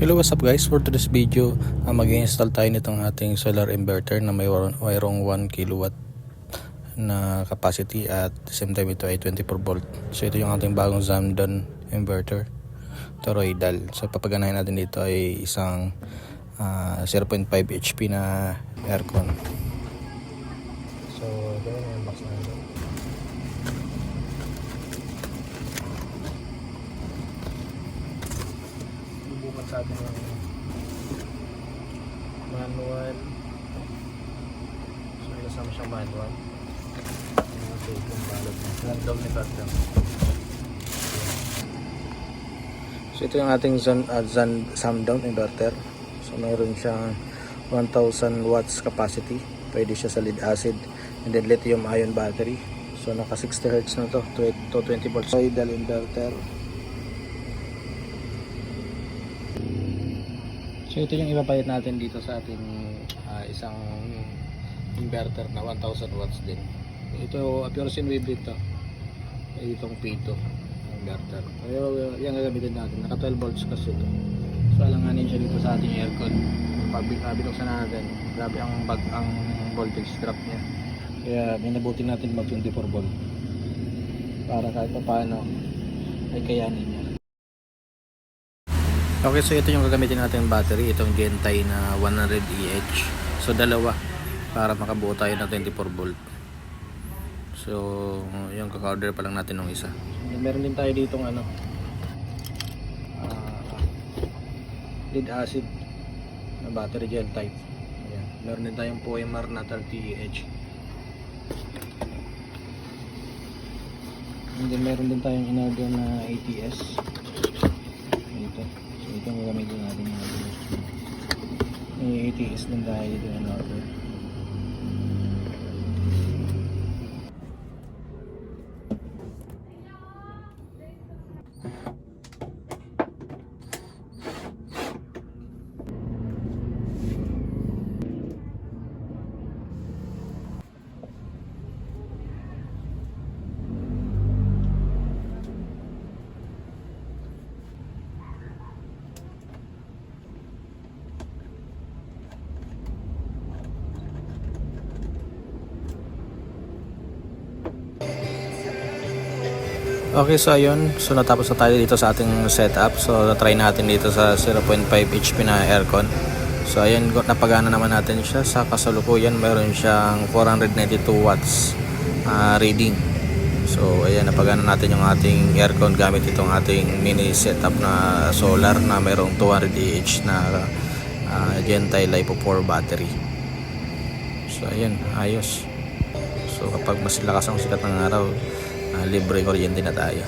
Hello, what's up guys? For today's video, uh, mag-install tayo nitong ating solar inverter na may mayroong 1 kilowatt na capacity at same time ito ay 24 volt. So ito yung ating bagong Zamdon inverter. Toroidal. So papaganahin natin dito ay isang ah, 0.5 HP na aircon. So, ganun yung box natin. Subukan sa manual. So, ilasama siyang manual. Okay, yung balot. Random ni Random. So, ito yung ating Zan, uh, Zan Samdown inverter. So, mayroon siyang 1000 watts capacity. Pwede siya sa lead acid and then lithium ion battery. So, naka 60 Hz na to. 220 volts. Soidal inverter. So ito yung ipapalit natin dito sa ating ah, isang inverter na 1000 watts din. Ito uh, pure sin wave dito. Itong P2 inverter. Pero uh, yan gagamitin natin. Naka 12 volts kasi ito. So alanganin siya dito sa ating aircon. Pag uh, binuksan natin, grabe ang bag ang voltage drop niya. Kaya minabuti natin mag 24 volt. Para kahit pa paano ay kayanin niya. Okay, so ito yung gagamitin natin battery. Itong Gentai na 100 EH. So, dalawa. Para makabuo tayo ng 24 volt. So, yung kaka-order pa lang natin ng isa. Meron din tayo ditong ano. ah, lead acid na battery gel type. Ayan. Meron din tayong POEMR na 30 EH. And then meron din tayong in-order na ATS. Ito. So ito ang gagamitin natin yung May ATS din tayo dito in Okay, so ayun. So natapos na tayo dito sa ating setup. So try natin dito sa 0.5 HP na aircon. So ayun, napagana naman natin siya. Sa kasalukuyan, meron siyang 492 watts ah, reading. So ayan, napagana natin yung ating aircon gamit itong ating mini setup na solar na mayroong 200 EH na uh, Gentai Lipo 4 battery. So ayan, ayos. So kapag mas lakas ang sikat ng araw, ah, libre kuryente na tayo.